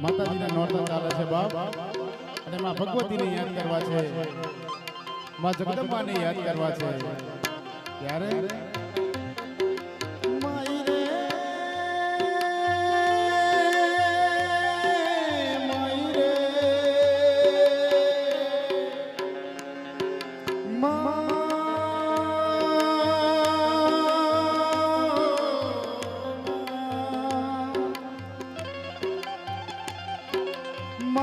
માતાજીના નોરતા ચાલે છે બાપ. અને માં ભગવતીને યાદ કરવા છે. માં જગદંબાને યાદ કરવા છે. ત્યારે માઈ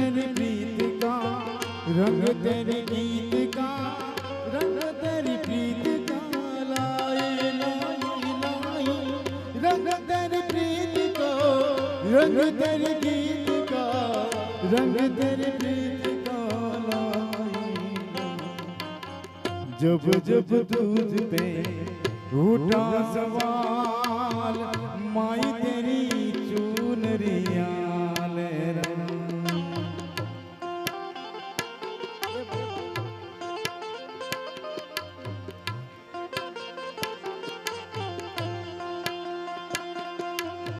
तेरी प्रीत का, रंग तेरी गीत का, रंग तेरी प्रीत का लाए लाई लाई रंग तेरी प्रीत का, रंग तेरी गीत का, रंग तेरी प्रीत का लाई जब जब तुझ पे उठा सवाल, माई तेरी